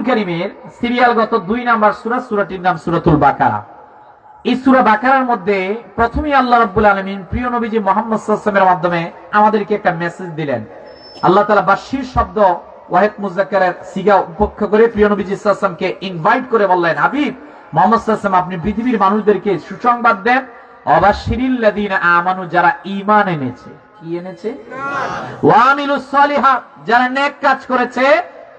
কোরআনুল করিমের সিরিয়ালগত দুই নাম্বার সুরা, সুরাটির নাম সুরাতুল বাকারা। এই সুরা বাকারার মধ্যে প্রথমেই আল্লাহ রাব্বুল আলমিন প্রিয় নবীজি মোহাম্মদ সাল্লামের মাধ্যমে আমাদেরকে একটা মেসেজ দিলেন। আল্লাহ তালা বাশির শব্দ ওয়াহেদ মুজাক্কারের সিগা উপেক্ষা করে প্রিয় নবীজি সাল্লামকে ইনভাইট করে বললেন, হাবিব, মোহাম্মদ সাল্লাম আপনি পৃথিবীর মানুষদেরকে সুসংবাদ দেন। অবাশিরিল্লাদিন আমানু, যারা ঈমান এনেছে। কি এনেছে? ওয়ামিলুস সালিহাত যারা নেক কাজ করেছে।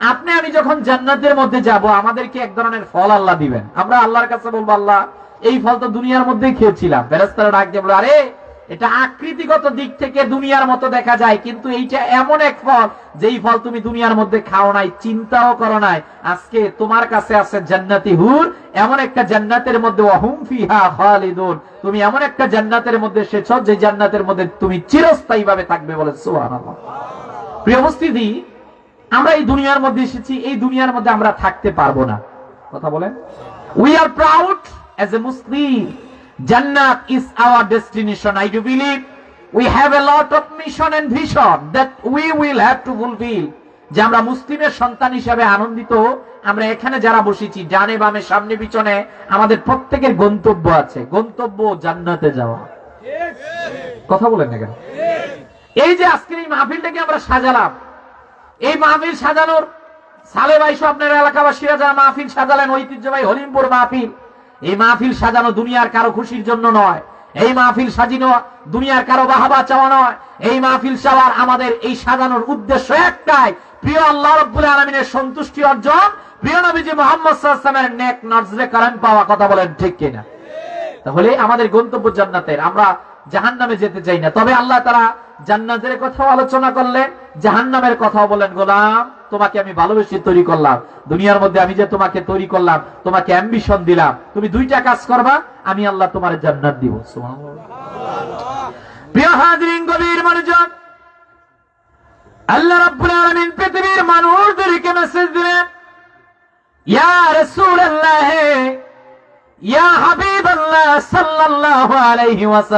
আপনি, আমি যখন জান্নাতের মধ্যে যাব, আমাদেরকে এক ধরনের ফল আল্লাহ দিবেন। আমরা আল্লাহর কাছে বলব, আল্লাহ, এই ফল তো দুনিয়ার মধ্যেই খেয়েছিলাম। ফেরেস্তারা ডাক দিয়ে বলে আরে, এটা আকৃতিগত দিক থেকে দুনিয়ার মতো দেখা যায়, কিন্তু এইটা এমন এক ফল, যেই ফল তুমি দুনিয়ার মধ্যে খাও নাই, চিন্তাও করো নাই। আজকে তোমার কাছে আছে জান্নাতি হুর, এমন একটা জান্নাতের মধ্যে, ওয়াহুম ফিহা খালিদুন। তুমি এমন একটা জান্নাতের মধ্যে এসেছ, যে জান্নাতের মধ্যে তুমি চিরস্থায়ী ভাবে থাকবে বলে, সুবহানাল্লাহ। প্রিয় উপস্থিতি আমরা এই দুনিয়ার মধ্যে এসেছি, এই দুনিয়ার মধ্যে আমরা থাকতে পারব না। কথা বলেন? We are proud as a Muslim জান্নাত is our destination I do believe we have a lot of mission and vision that we will have to fulfil যে আমরা মুসলিমের সন্তান হিসাবে আনন্দিত, আমরা এখানে যারা বসেছি, ডানে বামে, সামনে পিছনে, আমাদের প্রত্যেকের গন্তব্য আছে। গন্তব্য জান্নাতে যাওয়া। কথা বলেন না কেন? এই যে আজকের এই মাহফিলটাকে আমরা সাজালাম এই মাহফিল সাজানোর সালে বাইশো আপনার এলাকাবাসীরা যারা মাহফিল সাজালেন, ঐতিহ্যবাহী হরিমপুর মাহফিল, এই মাহফিল সাজানো দুনিয়ার কারও খুশির জন্য নয়। এই মাহফিল সাজিনো দুনিয়ার কারও বাহাবা চাওয়া নয়। এই মাহফিল চাওয়ার আমাদের এই সাজানোর উদ্দেশ্য একটাই, প্রিয় আল্লাহ রব্বুল আলমিনের সন্তুষ্টি অর্জন। প্রিয় নবীজি মোহাম্মদ সাল্লামের নেক নজরে কারণ পাওয়া কথা বলেন, ঠিক কিনা? তাহলে আমাদের গন্তব্য জান্নাতের, আমরা জাহান নামে যেতে চাই না। তবে আল্লাহ তারা জান্নাতের কথাও আলোচনা করলেন জাহান নামের কথাও বলেন গোলাম, তোমাকে আমি ভালোবেসে তৈরি করলাম। দুনিয়ার মধ্যে আমি যে তোমাকে তৈরি করলাম, তোমাকে অ্যাম্বিশন দিলাম, তুমি দুইটা কাজ করবা, আমি আল্লাহ তোমার জান্নাত দিব।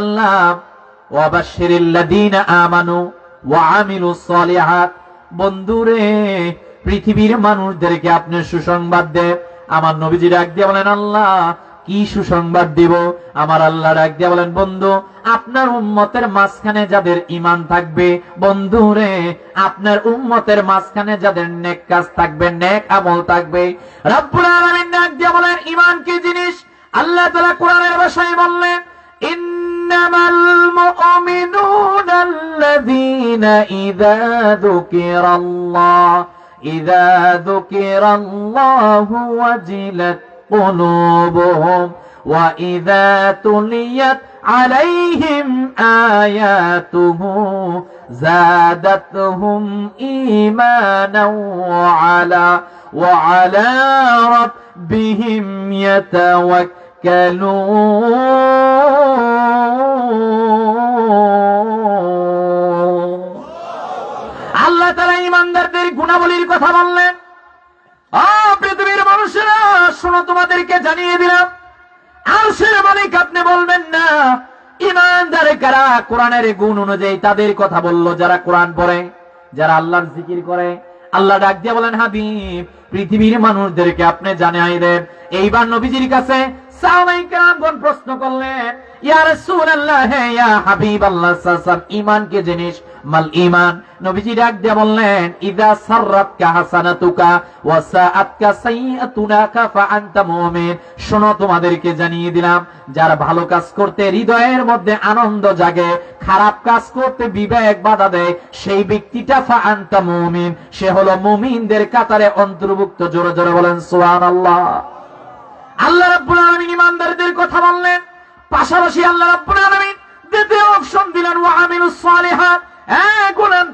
আল্লাহ বন্ধুরে, পৃথিবীর মানুষদেরকে আপনি সুসংবাদ দেন আমার নবীজি ডাক দিয়ে বলেন, আল্লাহ, কি সুসংবাদ দিব? আমার আল্লাহ ডাক দিয়ে বলেন, বন্ধু, আপনার উম্মতের মাঝখানে যাদের ইমান থাকবে বন্ধু রে আপনার উম্মতের মাঝখানে যাদের নেক কাজ থাকবে, নেক আমল থাকবে। রব্বুল আলামিন ডাক দিয়ে বলেন ইমান কি জিনিস? আল্লাহ তাআলা কোরআনের ভাষায় বললেন إنما المؤمنون الذين إذا ذكر الله إذا ذكر الله وجلت قلوبهم وإذا تليت عليهم آياته زادتهم إيمانا وعلى وعلى ربهم يتوكل. আল্লাহ তারা ইমানদারদের গুণাবলীর কথা বললেন। পৃথিবীর মানুষেরা, শোনো, তোমাদেরকে জানিয়ে দিলাম। আরশের মালিক আপনি বলবেন না ইমানদার কারা? কোরআনের গুণ অনুযায়ী তাদের কথা বলল, যারা কোরআন পড়ে, যারা আল্লাহর জিকির করে। আল্লাহ ডাক দিয়ে বলেন, হাবিব, পৃথিবীর মানুষদেরকে আপনি জানাই দেন। এইবার নবীজির কাছে শোনো, তোমাদেরকে জানিয়ে দিলাম, যার ভালো কাজ করতে হৃদয়ের মধ্যে আনন্দ জাগে, খারাপ কাজ করতে বিবেক বাধা দেয়, সেই ব্যক্তিটা ফা আনতা মুমিন। সে হলো মুমিনদের কাতারে অন্তর্ভুক্ত। জোরে জোরে বলেন, সুবহানাল্লাহ। আল্লাহ রাব্বুল আলামিন ইমানদারদের কথা বললেন। পাশাপাশি আল্লাহ রাব্বুল আলামিন দ্বিতীয় অপশন দিলেন, ওয়া আমিলুস সালিহাত। হ্যাঁ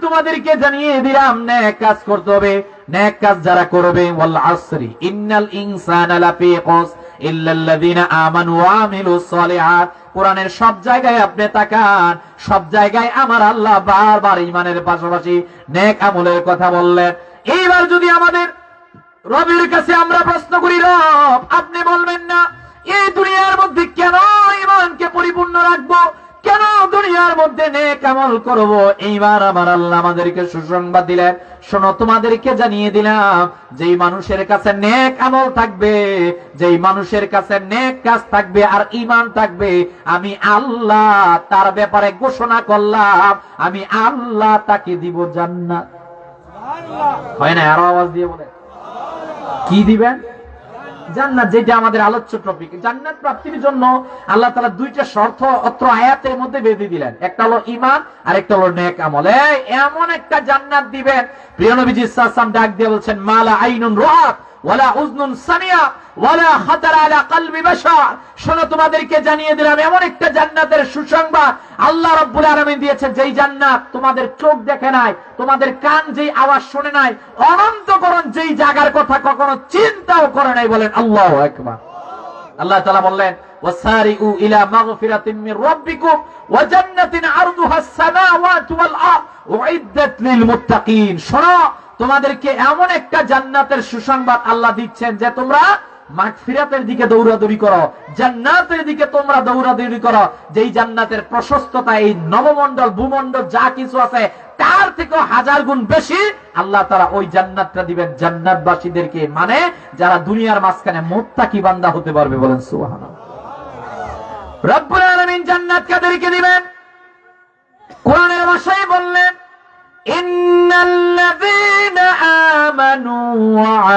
তোমাদেরকে জানিয়ে দিলাম নেক কাজ করতে হবে নেক কাজ যারা করবে, ওয়াল আসরি। ইন্নাল ইনসানা লাফি খুস ইল্লাল্লাযীনা আমানু ওয়া আমিলুস সালিহাত। কোরআনের সব জায়গায় আপনি তাকান, সব জায়গায় আমার আল্লাহ বারবার ইমানের পাশাপাশি নেক আমলের কথা বললেন। এইবার যদি আমাদের রবির কাছে আমরা প্রশ্ন করি, রব, আপনি বলবেন না, এই দুনিয়ার মধ্যে কেন ইমানকে পরিপূর্ণ রাখব? কেন দুনিয়ার মধ্যে নেক আমল করব? এইবার আমার আল্লাহ আমাদেরকে সুসংবাদ দিলেন। শোনো, তোমাদেরকে জানিয়ে দিলাম, যেই মানুষের কাছে নেক আমল থাকবে, যেই মানুষের কাছে নেক কাজ থাকবে আর ইমান থাকবে, আমি আল্লাহ তার ব্যাপারে ঘোষণা করলাম, আমি আল্লাহ তাকে দিব জান্নাত। হয় না, আরও আওয়াজ দিয়ে বলে কি দিবেন? জান্নাত, যেটা আমাদের আলোচ্য টপিক জান্নাত প্রাপ্তির জন্য আল্লাহ তালা দুইটা শর্ত, অত্র আয়াতের মধ্যে বেঁধে দিলেন। একটা হলো ইমান আর একটা হলো নেক আমল। এমন একটা জান্নাত দিবেন। প্রিয় নবীজি ডাক দিয়ে বলছেন, মালা আইনুন রাআত ওয়ালা সামিয়া ওয়ালা আলা বাশার শোনো, তোমাদেরকে জানিয়ে দিলাম, এমন একটা জান্নাতের সুসংবাদ আল্লাহ রাব্বুল আলামিন দিয়েছেন, যেই জান্নাত তোমাদের চোখ দেখে নাই, তোমাদের কান যেই আওয়াজ শুনে নাই, অনন্তকরণ যেই জায়গার কথা কখনো চিন্তাও করে নাই বলেন আল্লাহু আকবার। আল্লাহ তাআলা বললেন, ওয়াসারিউ ইলা মাগফিরাতিন মির রাব্বিকুম, ওয়া জান্নাতিন আরদুহা আস-সামাওয়াতু ওয়াল আরদ, উইদ্দাত লিল মুত্তাকিন। শোনো তোমাদেরকে এমন একটা জান্নাতের সুসংবাদ আল্লাহ দিচ্ছেন যে তোমরা মাগফিরাতের দিকে দৌড়াদৌড়ি করো, জান্নাতের দিকে তোমরা দৌড়াদৌড়ি করো। যেই জান্নাতের প্রশস্ততা, এই নবমণ্ডল, ভূমণ্ডল যা কিছু আছে, তার থেকেও হাজার গুণ বেশি আল্লাহ তারা ওই জান্নাতটা দিবেন। জান্নাতবাসীদেরকে মানে যারা দুনিয়ার মাঝখানে মোত্তা কি বান্দা হতে পারবে বলেন কাদেরকে দিবেন? কোরআনের ভাষায় বললেন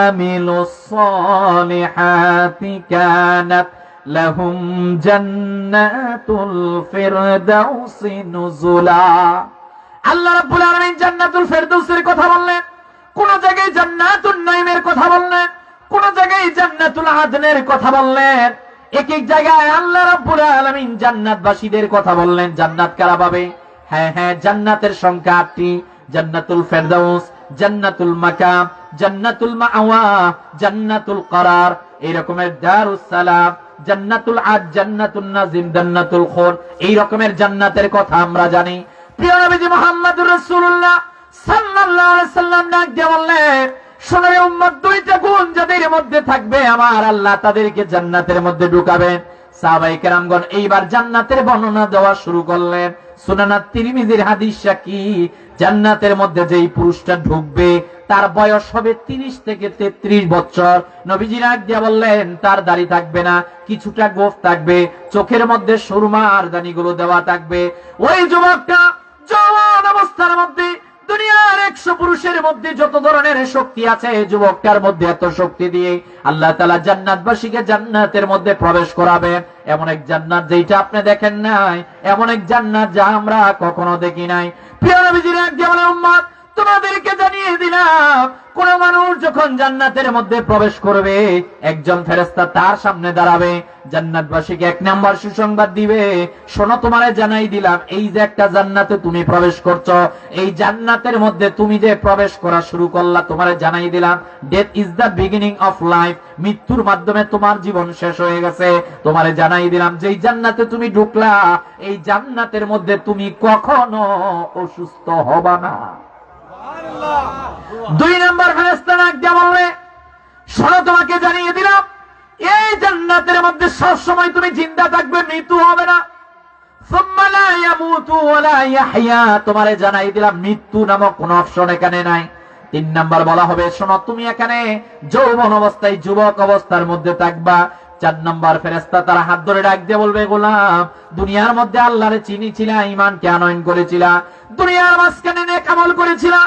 আমিলুস সালিহাতি কানাত লাহুম জান্নাতুল ফিরদাউসি নুজুলা আল্লাহ রাব্বুল আলামিন জান্নাতুল ফেরদৌসের কথা বললেন, কোন জায়গায় জান্নাতুন নাইমের কথা বললেন, কোন জায়গায় জান্নাতুল আদনের কথা বললেন। এক এক জায়গায় আল্লাহ রাব্বুল আলামিন জান্নাতবাসীদের কথা বললেন, জান্নাত কারা পাবে? হ্যাঁ হ্যাঁ জান্নাতের সংখ্যা আটটি, জান্নাতুল ফেরদাউস জান্নাতুল মাকাম, জান্নাতুল মাআওয়া জান্নাতুল করার এই রকমের দারুস সালাম, জান্নাতুল আদ জান্নাতুল নাজিম, জান্নাতুল খুর এই রকমের জান্নাতের কথা আমরা জানি। প্রিয় নবীজি মুহাম্মদুর রাসূলুল্লাহ সাল্লাল্লাহু আলাইহি সাল্লাম ডাক দিয়ে বললেন, শোনো উম্মত, দুইটা গুণ যাদের মধ্যে থাকবে, আমার আল্লাহ তাদেরকে জান্নাতের মধ্যে ঢুকাবেন। সাহাবাই কেরামগণ এইবার জান্নাতের বর্ণনা দেওয়া শুরু করলেন। সুনানা তিরমিজির হাদিস কি জান্নাতের মধ্যে যেই পুরুষটা ঢুকবে, তার বয়স হবে তিরিশ থেকে তেত্রিশ বছর। নবীজির আগ দিয়া বললেন, তার দাড়ি থাকবে না, কিছুটা গোফ থাকবে, চোখের মধ্যে সুরমার দানিগুলো দেওয়া থাকবে। ওই যুবকটা জওয়ান অবস্থার মধ্যে দুনিয়ার একশো পুরুষের মধ্যে যত ধরনের শক্তি আছে যুবকটার মধ্যে এত শক্তি দিয়ে আল্লাহ তালা জান্নাতবাসীকে জান্নাতের মধ্যে প্রবেশ করাবেন এমন এক জান্নাত যেটা আপনি দেখেন নাই, এমন এক জান্নাত যা আমরা কখনো দেখি নাই। প্রিয় নবীজির এক যেমন উম্মত তোমাদেরকে জানিয়ে দিলাম, কোন মানুষ যখন জান্নাতের মধ্যে প্রবেশ করবে, একজন ফেরেস্তা তার সামনে দাঁড়াবে, জান্নাতবাসীকে এক নাম্বার সুসংবাদ দিবে। শোনো, তোমারে জানাই দিলাম, এই যে একটা জান্নাতে তুমি প্রবেশ করছ, এই জান্নাতের মধ্যে তুমি যে প্রবেশ করা শুরু করলা, তোমারে জানাই দিলাম death is the beginning of life মৃত্যুর মাধ্যমে তোমার জীবন শেষ হয়ে গেছে। তোমারে জানাই দিলাম যে এই জান্নাতে তুমি ঢুকলা, এই জান্নাতের মধ্যে তুমি কখনো অসুস্থ হবা না। দুই নম্বর ফেরেস্তা দিয়া বললে, শোনো, তোমাকে জানিয়ে দিলাম, এই জান্নাতের মধ্যে সব সময় তুমি জিন্দা থাকবে, মৃত্যু হবে না। জানাই দিলাম, মৃত্যু নামক কোন অপশন এখানে নাই। তিন নাম্বার বলা হবে, শোনো, তুমি এখানে যৌবন অবস্থায়, যুবক অবস্থার মধ্যে থাকবা। চার নম্বর ফেরেস্তা তারা হাত ধরে ডাক দিয়ে বলবে, গোলাম, দুনিয়ার মধ্যে আল্লাহরে চিনি ছিলা ইমান কে আনয়ন করেছিলা? দুনিয়ার মাঝখানে নেক আমল করেছিলা?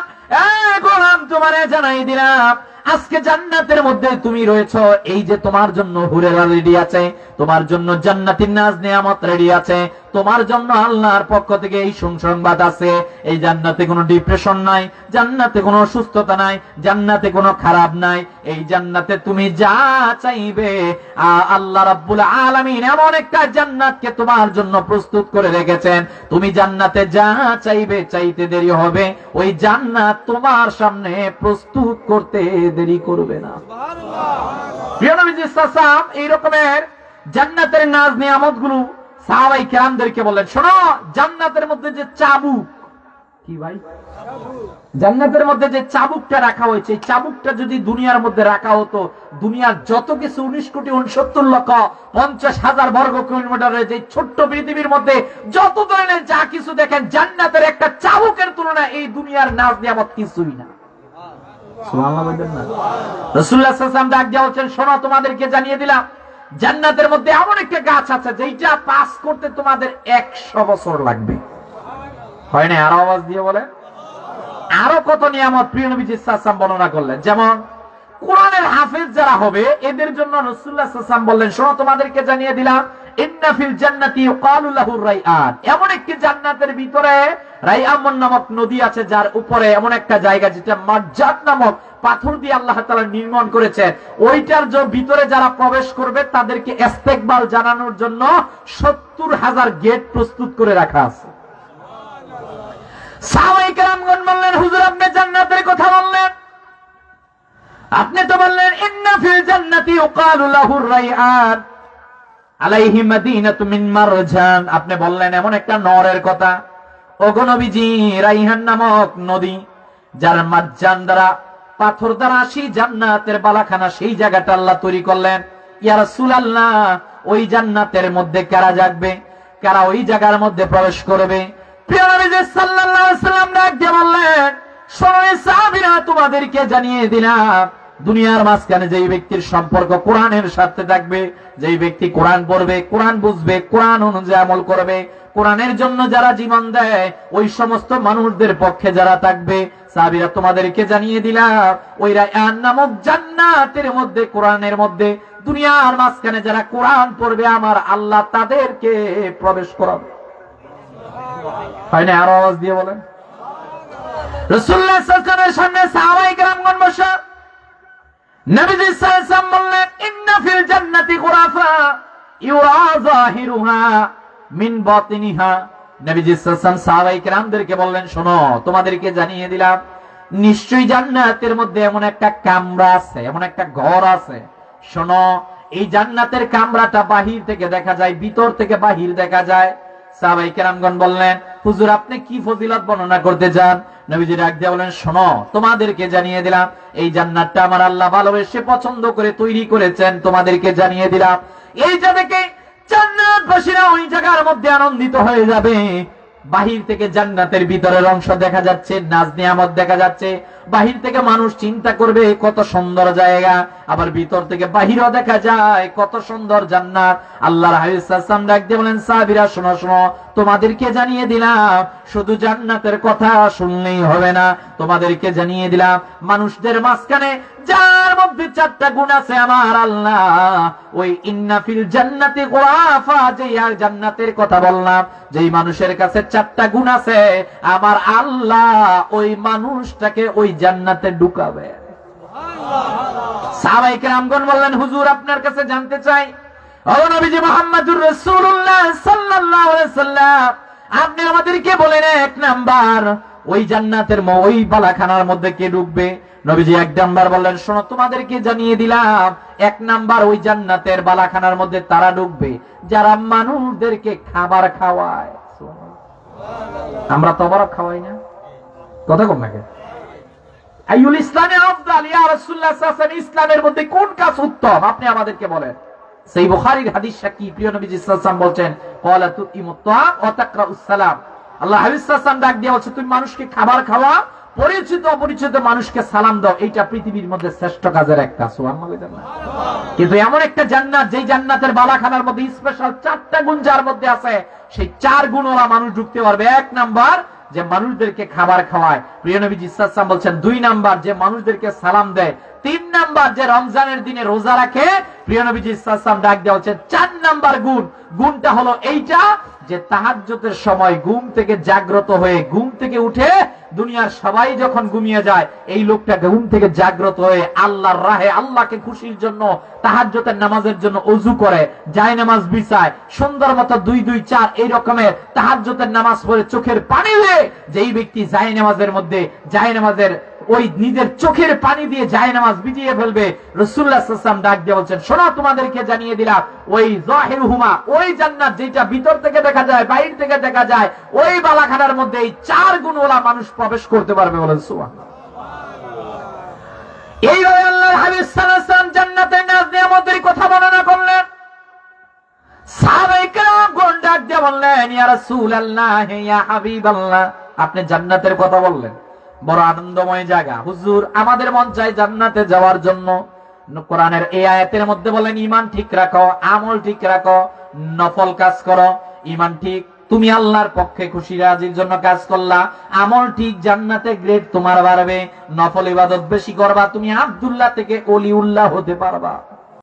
এ গোলাম, তোমারে জানাই দিলাম, আজকে জান্নাতের মধ্যে তুমি রয়েছ। এই যে তোমার জন্য হুরেরা রেডি আছে, তোমার জন্য জান্নাতির নাজ নিয়ামত রেডি আছে তোমার জন্য আল্লাহর পক্ষ থেকে এই সুসংবাদ আছে। এই জান্নাতে কোনো ডিপ্রেশন নাই জান্নাতে কোনো অসুস্থতা নাই জান্নাতে কোনো খারাপ নাই। এই জান্নাতে তুমি যা চাইবে আল্লাহ রাব্বুল আলামিন এমন একটা জান্নাতকে তোমার জন্য প্রস্তুত করে রেখেছেন। তুমি জান্নাতে যা চাইবে চাইতে দেরি হবে ওই জান্নাত তোমার সামনে প্রস্তুত করতে দেরি করবে না। সুবহানাল্লাহ। প্রিয় নবীজি সাল্লাল্লাহু এই রকমের জান্নাতের নাজ নিয়ামতগুলো সাহাবাই কেরামদেরকে বললেন শোনো জান্নাতের মধ্যে যে চাবুক কি ভাই? জান্নাতের মধ্যে যে চাবুকটা রাখা হয়েছে চাবুকটা যদি দুনিয়ার মধ্যে রাখা হতো দুনিয়ার যত কিছু উনিশ কোটি উনসত্তর লক্ষ পঞ্চাশ হাজার বর্গ কিলোমিটারের যে ছোট্ট পৃথিবীর মধ্যে যত ধরনের যা কিছু দেখেন জান্নাতের একটা চাবুকের তুলনায় এই দুনিয়ার নাজ নিয়ামত কিছুই না। রসুল্লাহ ডাক দিয়ে বলছেন শোনো তোমাদেরকে জানিয়ে দিলাম জান্নাতের মধ্যে এমন একটা গাছ আছে যেটা পাস করতে তোমাদের একশো বছর লাগবে। হয় না, আরও আওয়াজ দিয়ে বলে আরও কত নিয়ামত প্রিয় নবীজি সাল্লাম বর্ণনা করলেন। যেমন, কোরআনের হাফেজ যারা হবে, এদের জন্য রাসূলুল্লাহ সাল্লাম বললেন, শোনো, তোমাদেরকে জানিয়ে দিলাম, ইন্না ফিল জান্নাতি রাইআন। এমন একটি জান্নাতের ভিতরে রাইআমন নামক নদী আছে, যার উপরে এমন একটা জায়গা, যেটা মার্জাত নামক পাথর দিয়ে আল্লাহ তাআলা নির্মাণ করেছেন ওইটার ভিতরে যারা প্রবেশ করবে, তাদেরকে ইস্তেকবাল জানানোর জন্য সত্তর হাজার গেট প্রস্তুত করে রাখা আছে। আপনি বললেন, এমন একটা নরের কথা। ওগো নবীজি, রাইহান নামক নদী, যার মারজান দ্বারা পাথর দ্বারা সেই জান্নাতের বালাখানা সেই জায়গাটা আল্লাহ তৈরি করলেন। ইয়া রাসূলুল্লাহ, ওই জান্নাতের মধ্যে কারা যাকবে কারা ওই জায়গার মধ্যে প্রবেশ করবে? তোমাদেরকে জানিয়ে দিলাম, দুনিয়ার মাঝখানে যেই ব্যক্তির সম্পর্ক কোরআনের সাথে থাকবে, যেই ব্যক্তি কোরআন পড়বে, কোরআন বুঝবে, কোরআন অনুযায়ী আমল করবে কোরআনের জন্য যারা জীবন দেয়, ওই সমস্ত মানুষদের পক্ষে যারা থাকবে, সাহাবীরা তোমাদেরকে জানিয়ে দিলাম ওই নামক জান্নাতের মধ্যে, কোরআনের মধ্যে, দুনিয়ার মাঝখানে যারা কোরআন পড়বে, আমার আল্লাহ তাদেরকে প্রবেশ করাবে। হয় আরও আওয়াজ দিয়ে বলেন। মিন বাতিনিহা। নবীজি সাল্লাল্লাহু বললেন, শোনো, তোমাদেরকে জানিয়ে দিলাম, নিশ্চয়ই জান্নাতের মধ্যে এমন একটা কামরা আছে, এমন একটা ঘর আছে। শোনো, এই জান্নাতের কামরাটা বাহির থেকে দেখা যায়, ভিতর থেকে বাহির দেখা যায়। সাহাবাই বললেন, হুজুর, আপনি কি ফজিলত বর্ণনা করতে চান? নবীজি ডাক দিয়ে বলেন শোনো, তোমাদেরকে জানিয়ে দিলাম, এই জান্নাতটা আমার আল্লাহ ভালোবেসে পছন্দ করে তৈরি করেছেন, তোমাদেরকে জানিয়ে দিলাম। এইটা থেকে জান্নাতবাসীরা ওই জায়গার মধ্যে আনন্দিত হয়ে যাবে। বাহির থেকে জান্নাতের ভিতরের অংশ দেখা যাচ্ছে, নাজ নিয়ামত দেখা যাচ্ছে। বাহির থেকে মানুষ চিন্তা করবে কত সুন্দর জায়গা আবার ভিতর থেকে বাহিরও দেখা যায়, কত সুন্দর জান্নাত। আল্লাহর হাবিব সাল্লাম ডাক বলেন, সাহাবীরা, শোনো শোনো, তোমাদেরকে জানিয়ে দিলাম, শুধু জান্নাতের কথা শুনলেই হবে না। তোমাদেরকে জানিয়ে দিলাম, মানুষদের মাঝখানে যার মধ্যে চারটা গুণ আছে আমার আল্লাহ। ওই ইন্নাফিল জান্নাতি গোয়াফা যে জান্নাতের কথা বললাম, যেই মানুষের কাছে চারটা গুণ আছে আমার আল্লাহ, ওই মানুষটাকে ওই জান্নাতে ঢুকাবে। সাহাবাই কেরামগণ বললেন, হুজুর, আপনার কাছে জানতে চাই। ও মোহাম্মদুর রাসূলুল্লাহ সাল্লাল্লাহু আলাইহি সাল্লাম, আপনি আমাদেরকে বলেন এক নাম্বার, ওই জান্নাতের ওই বালাখানার মধ্যে কে নবীজি এক নাম্বার বললেন, শোনো, তোমাদেরকে জানিয়ে দিলাম, এক নাম্বার ওই জান্নাতের বালাখানার মধ্যে তারা ঢুকবে যারা মানুষদেরকে খাবার খাওয়ায়। আমরা তো খাওয়াই না। কথা কম নাকি? আইউল ইয়া রাসূলুল্লাহ সাল্লাল্লাহু ইসলামের মধ্যে কোন কাজ উত্তম? আপনি আমাদেরকে বলেন। সেই বুখারীর হাদিস প্রিয় নবীজি সাল্লাল্লাহু আলাইহি ক্বালা ওয়া সালাম। আল্লাহ হাবিব সাল্লাল্লাহু ডাক দিয়ে বলছে, তুমি মানুষকে খাবার খাওয়া, পরিচিত অপরিচিত মানুষকে সালাম দাও। এইটা পৃথিবীর মধ্যে শ্রেষ্ঠ কাজের একটা কিন্তু এমন একটা জান্নাত, যেই জান্নাতের বালাখানার মধ্যে স্পেশাল চারটা গুণ যার মধ্যে আছে, সেই চার গুণ ওরা মানুষ ঢুকতে পারবে। এক নাম্বার যে মানুষদেরকে খাবার খাওয়ায়। প্রিয় নবী ইসলাম বলছেন, দুই নাম্বার যে মানুষদেরকে সালাম দেয়, তিন নাম্বার যে রমজানের দিনে রোজা রাখে, প্রিয় নবীজি ইসলাম ডাক দেওয়া হচ্ছে চার নাম্বার গুণ। গুণটা হলো এইটা যে তাহাজ্জতের সময় ঘুম থেকে জাগ্রত হয়ে, ঘুম থেকে উঠে দুনিয়ার সবাই যখন ঘুমিয়ে যায়, এই লোকটা ঘুম থেকে জাগ্রত হয়ে আল্লাহর রাহে আল্লাহকে খুশির জন্য তাহাজ্জতের নামাজের জন্য অজু করে, যায় নামাজ বিছায়, সুন্দর মতো দুই দুই, চার এই রকমের তাহাজ্জতের নামাজ পড়ে চোখের পানি হয়ে, যেই ব্যক্তি যায় নামাজের মধ্যে, যায় নামাজের ওই নিজের চোখের পানি দিয়ে যায় নামাজ বিজিয়ে ফেলবে। রসুল্লাহাম ডাক দিয়ে বলছেন, শোনা, তোমাদেরকে জানিয়ে দিলাম, ওই জহের হুমা ওই জান্নাত যেটা ভিতর থেকে দেখা যায়, বাইর থেকে দেখা যায়, ওই বালাখানার মধ্যে এই চার গুণওয়ালা মানুষ প্রবেশ করতে পারবে বলেন সুয়া এইভাবে আল্লাহর হাবিব আলাইহি জান্নাতের নাজ নিয়ামতের কথা বর্ণনা করলেন। গণ আপনি জান্নাতের কথা বললেন। বড় আনন্দময় জায়গা। হুজুর, আমাদের মন চাই জান্নাতে যাওয়ার জন্য। কোরআনের এই আয়াতের মধ্যে বলেন ইমান ঠিক রাখো, আমল ঠিক রাখো, নফল কাজ করো। ইমান ঠিক, তুমি আল্লাহর পক্ষে খুশি, রাজির জন্য কাজ করলা। আমল ঠিক, জান্নাতে গ্রেড তোমার বাড়বে। নফল ইবাদত বেশি করবা, তুমি আব্দুল্লাহ থেকে অলিউল্লাহ হতে পারবা।